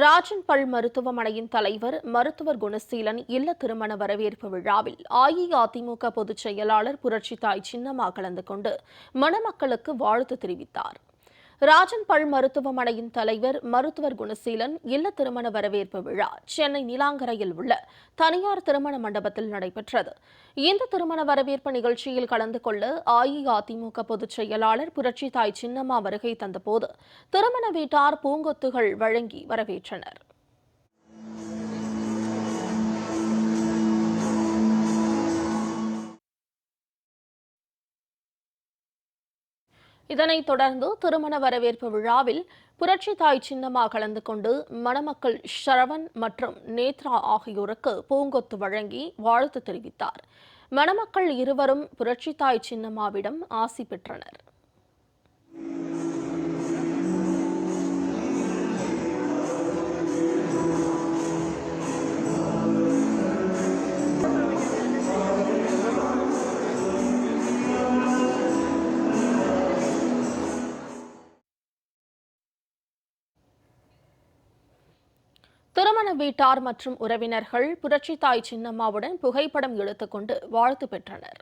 ராஜன் பல் மருத்துவமனையின் தலைவர் மருத்துவர் குணசீலன் இல்ல திருமண வரவேற்பு விழாவில் அஇஅதிமுக பொதுச் செயலாளர் புரட்சி தாய் சின்னம்மா கலந்து கொண்டு மணமக்களுக்கு வாழ்த்து தெரிவித்தார். ராஜன் பல் மருத்துவமனையின் தலைவர் மருத்துவர் குணசீலன் இல்ல திருமண வரவேற்பு விழா சென்னை நிலாங்கரையில் உள்ள தனியார் திருமண மண்டபத்தில் நடைபெற்றது. இந்த திருமண வரவேற்பு நிகழ்ச்சியில் கலந்து கொள்ள அஇஅதிமுக பொதுச் செயலாளர் புரட்சி தாய் சின்னம்மா வருகை தந்தபோது திருமண வீட்டார் பூங்கொத்துகள் வழங்கி வரவேற்றனர். இதனைத் தொடர்ந்து திருமண வரவேற்பு விழாவில் புரட்சித்தாய் சின்னமா கலந்து கொண்டு மணமக்கள் ஷரவன் மற்றும் நேத்ரா ஆகியோருக்கு பூங்கொத்து வழங்கி வாழ்த்து தெரிவித்தார். மணமக்கள் இருவரும் புரட்சித்தாய் சின்னமாவிடம் ஆசி பெற்றனர். திருமண வீட்டார் மற்றும் உறவினர்கள் புரட்சித்தாய் சின்னம்மாவுடன் புகைப்படம் எடுத்துக்கொண்டு வாழ்த்து பெற்றனர்.